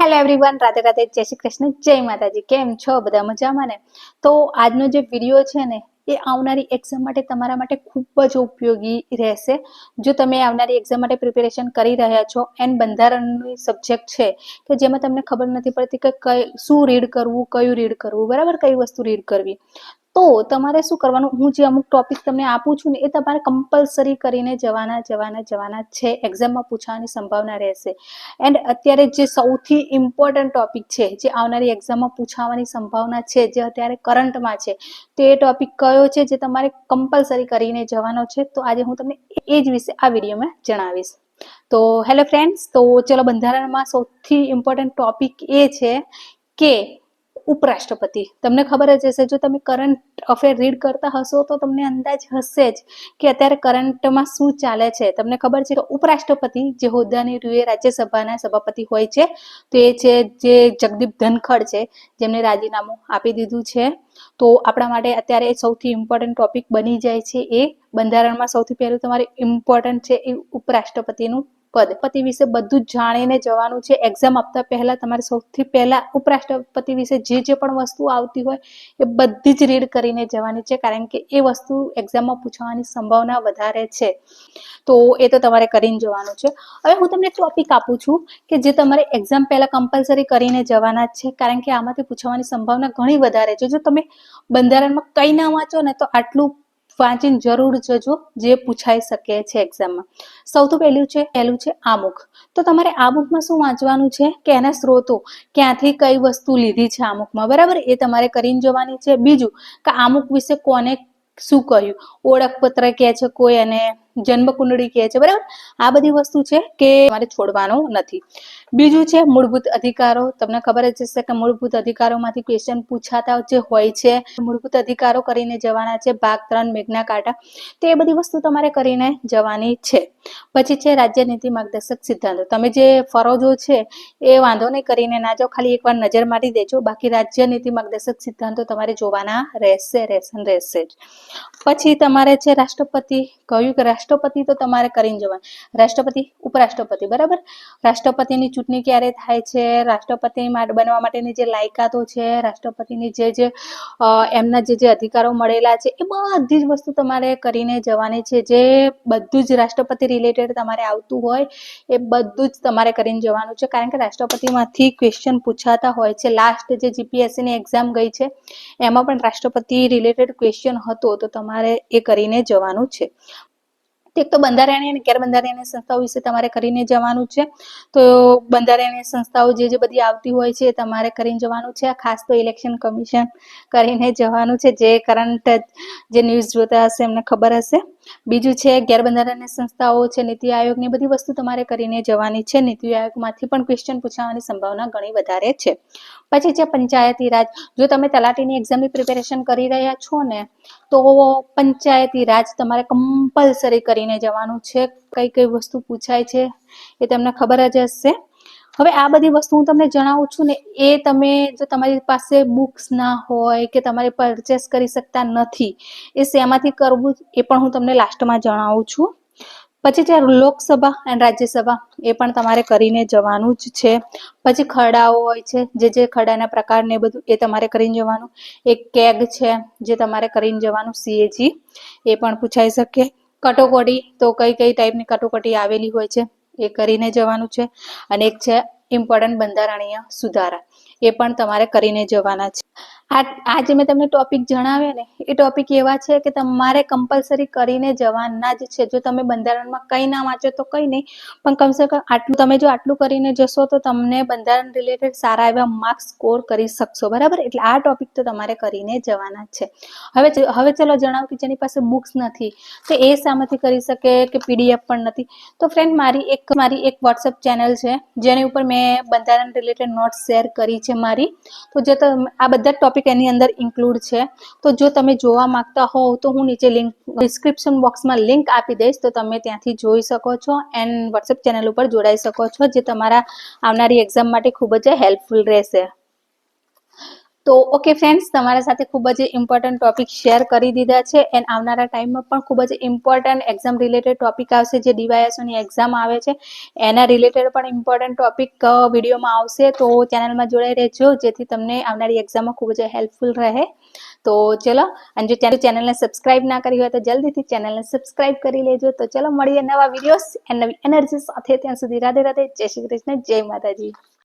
Hello everyone રાતે રાતે જય શ્રી કૃષ્ણ, જય માતાજી. કેમ છો? બધા મજામાં ને? તો આજનો જે વીડિયો છે ને, એ આવનારી એક્ઝામ માટે તમારા માટે ખૂબ જ ઉપયોગી રહેશે. જો તમે આવનારી એક્ઝામ માટે પ્રિપેરેશન કરી રહ્યા છો એન્ડ બંધારણની સબ્જેક્ટ છે કે જેમાં તમને ખબર નથી પડતી કે કઈ, શું રીડ કરવું, કયું રીડ કરવું, બરાબર? કઈ વસ્તુ રીડ કરવી. તો તમારે શું કરવાનું? હું જે અમુક ટોપિક તમને આપું છું ને, એ તમારે કમ્પલસરી કરીને જવાના જવાના જવાના છે. એક્ઝામમાં પૂછવાની સંભાવના રહેશે. એન્ડ અત્યારે જે સૌથી ઇમ્પોર્ટન્ટ ટોપિક છે, જે આવનારી એક્ઝામમાં પૂછાવાની સંભાવના છે, જે અત્યારે કરંટમાં છે, તો એ ટોપિક કયો છે, જે તમારે કમ્પલસરી કરીને જવાનો છે, તો આજે હું તમને એ જ વિશે આ વિડીયોમાં જણાવીશ. તો હેલો ફ્રેન્ડ્સ તો ચલો બંધારણમાં સૌથી ઇમ્પોર્ટન્ટ ટોપિક એ છે કે ઉપરાષ્ટ્રપતિ. તમને ખબર જ હશે, જો તમે કરંટ અફેર રીડ કરતા હશો, તો તમને અંદાજ હશે જ કે અત્યારે કરંટમાં શું ચાલે છે. તમને ખબર છે કે ઉપરાષ્ટ્રપતિ જે હોદ્દાની રૂએ રાજ્યસભાના સભાપતિ હોય છે, તો એ છે જે જગદીપ ધનખડ છે, જેમને રાજીનામું આપી દીધું છે. તો આપણા માટે અત્યારે સૌથી ઇમ્પોર્ટન્ટ ટોપિક બની જાય છે એ બંધારણમાં સૌથી પહેલું તમારે ઇમ્પોર્ટન્ટ છે એ ઉપરાષ્ટ્રપતિનું પદ વિશે બધું જાણીને જવાનું છે. એક્ઝામ આપતા પહેલા તમારે સૌથી પહેલા ઉપરાષ્ટ્રપતિ વિશે જે જે પણ વસ્તુ આવતી હોય એ બધી જ રીડ કરીને જવાની છે, કારણ કે એ વસ્તુ એક્ઝામમાં પૂછવાની સંભાવના વધારે છે. તો એ તો તમારે કરીને જવાનું છે. હવે હું તમને ટોપિક આપું છું કે જે તમારે એક્ઝામ પહેલા કમ્પલસરી કરીને જવાના છે, કારણ કે આમાંથી પૂછવાની સંભાવના ઘણી વધારે છે. જો તમે બંધારણમાં કંઈ ના વાંચો ને તો આટલું વાંચીને જરૂર જજો, જે પૂછાઈ શકે છે એક્ઝામમાં સૌથી પહેલું છે પહેલું છે આમુખ. તો તમારે આમુખમાં શું વાંચવાનું છે? કે એના સ્ત્રોતો ક્યાંથી કઈ વસ્તુ લીધી છે આમુખમાં? બરાબર? એ તમારે કરીને જવાની છે. બીજું, કે આમુખ વિશે કોને શું કહ્યું? ઓળખપત્ર કહે છે કોઈ અને જન્મ કુંડળી કહે છે, બરાબર? આ બધી વસ્તુ છે કે તમારે છોડવાનું નથી. બીજું છે, મૂળભૂત અધિકારો. તમને ખબર જ હશે કે મૂળભૂત અધિકારોમાંથી ક્વેશ્ચન પૂછાતા જે હોય છે, મૂળભૂત અધિકારો કરીને જવાના છે, ભાગ ત્રણ, મેઘના કાંટા. તો એ બધી વસ્તુ તમારે કરીને જવાની છે. પછી છે, રાજ્ય નીતિ માર્ગદર્શક સિદ્ધાંતો. તમે જે ફરજો છે, એ વાંધો નહીં કરીને ના જાઓ. ખાલી એકવાર નજર મારી દેજો. બાકી રાજ્ય નીતિ માર્ગદર્શક સિદ્ધાંતો તમારે જોવાના રહેશે રહેશે રહેશે જ. પછી તમારે છે, રાષ્ટ્રપતિ કહ્યું કે રાષ્ટ્રપતિ તો તમારે કરીને જવાનું. રાષ્ટ્રપતિ, ઉપરાષ્ટ્રપતિ, બરાબર? રાષ્ટ્રપતિની ચૂંટણી ક્યારે થાય છે? રાષ્ટ્રપતિ બનવા માટેની જે લાયકાતો છે, રાષ્ટ્રપતિની જે જે એમના જે જે અધિકારો મળેલા છે, એ બધી જ વસ્તુ તમારે કરીને જવાની છે. જે બધું જ રાષ્ટ્રપતિ રિલેટેડ તમારે આવતું હોય, એ બધું જ તમારે કરીને જવાનું છે. કારણ કે રાષ્ટ્રપતિમાંથી ક્વેશ્ચન પૂછાતા હોય છે. લાસ્ટ જે જીપીએસસીની એક્ઝામ ગઈ છે, એમાં પણ રાષ્ટ્રપતિ રિલેટેડ ક્વેશ્ચન હતો, તો તમારે એ કરીને જવાનું છે. એક તો બંધારણીય અને ગેરબંધારણીય સંસ્થાઓ વિશે તમારે કરીને જવાનું છે. તો બંધારણીય સંસ્થાઓ જે જે બધી આવતી હોય છે તમારે કરીને જવાનું છે. ખાસ તો ઇલેક્શન કમિશન કરીને જવાનું છે. જે કરંટ જે ન્યૂઝ જોતા હશે એમને ખબર હશે. બીજું છે ગેરબંધારણીય સંસ્થાઓ છે, નીતિ આયોગની બધી વસ્તુ તમારે કરીને જવાની છે. નીતિ આયોગમાંથી પણ ક્વેશ્ચન પૂછાવાની સંભાવના ઘણી વધારે છે. પછી છે પંચાયતી રાજ. જો તમે તલાટીની એક્ઝામની પ્રિપેરેશન કરી રહ્યા છો ને, તો પંચાયતી રાજ તમારે કમ્પલસરી કરીને જવાનું છે, કઈ કઈ વસ્તુ પૂછાય છે, એ તમને ખબર જ હશે. હવે આ બધી વસ્તુ હું તમને જણાવું છું ને, એ તમે જો તમારી પાસે બુક્સ ના હોય કે તમારે પરચેસ કરી શકતા નથી, એ શેમાંથી કરવું એ પણ હું તમને લાસ્ટમાં જણાવું છું. પછી છે લોકસભા અને રાજ્યસભા, એ પણ તમારે કરીને જવાનું જ છે. પછી ખરડાઓ હોય છે, જે જે ખરડાના પ્રકાર ને બધું એ તમારે કરીને જવાનું. એક કેગ છે, જે તમારે કરીને જવાનું સીએજી એ પણ પૂછાઈ શકે. કટોકટી તો કઈ કઈ ટાઈપની કટોકટી આવેલી હોય છે એ કરીને જવાનું છે. અને એક છે ઇમ્પોર્ટન્ટ બંધારણીય સુધારા. એ પણ તમારે કરીને જવાના છે. આ આ જે મેં તમને ટોપિક જણાવ્યા ને, એ ટોપિક એવા છે કે તમારે કમ્પલસરી કરીને જવાના જ છે. જો તમે બંધારણમાં કંઈ ના વાંચો તો કંઈ નહીં, પણ કમસે કમ આટલું, તમે જો આટલું કરીને જશો તો તમને બંધારણ રિલેટેડ સારા એવા માર્ક્સ સ્કોર કરી શકશો, બરાબર? એટલે આ ટોપિક તો તમારે કરીને જવાના છે. હવે હવે ચલો જણાવો કે જેની પાસે બુક્સ નથી, તો એ શામાંથી કરી શકે કે પીડીએફ પણ નથી? તો ફ્રેન્ડ મારી એક મારી એક વોટ્સઅપ ચેનલ છે, જેની ઉપર મેં બંધારણ રિલેટેડ નોટ્સ શેર કરી છે. મારી. તો જે આ બધા ટોપિક એની અંદર ઇન્ક્લુડ છે. તો જો તમે જોવા માંગતા હોવ તો હું નીચે લિંક ડિસ્ક્રિપ્શન બોક્સમાં લિંક આપી દઈશ. તો તમે ત્યાંથી જોઈ શકો છો એન્ડ વોટ્સઅપ ચેનલ ઉપર જોડાઈ શકો છો, જે તમારા આવનારી એક્ઝામ માટે ખૂબ જ હેલ્પફુલ રહેશે. તો ઓકે ફ્રેન્ડ્સ તમારા સાથે ખૂબ જ ઇમ્પોર્ટન્ટ ટોપિક શેર કરી દીધા છે એન્ડ આવનારા ટાઈમમાં પણ ખૂબ જ ઇમ્પોર્ટન્ટ એક્ઝામ રિલેટેડ ટોપિક આવશે જે ડીવાયએસઓની એક્ઝામ આવે છે. એના રિલેટેડ પણ ઇમ્પોર્ટન્ટ ટોપિક વિડીયોમાં આવશે. તો ચેનલમાં જોડાઈ રહેજો, જેથી તમને આવનારી એક્ઝામમાં ખૂબ જ હેલ્પફુલ રહે. તો ચલો, અને જો ચેનલને સબસ્ક્રાઇબ ના કરી હોય તો જલ્દીથી ચેનલને સબસ્ક્રાઇબ કરી લેજો. તો ચલો, મળીએ નવા વિડીયોઝ એન્ડ નવી એનર્જી સાથે. ત્યાં સુધી રાધે રાધે. જય શ્રી કૃષ્ણ, જય માતાજી.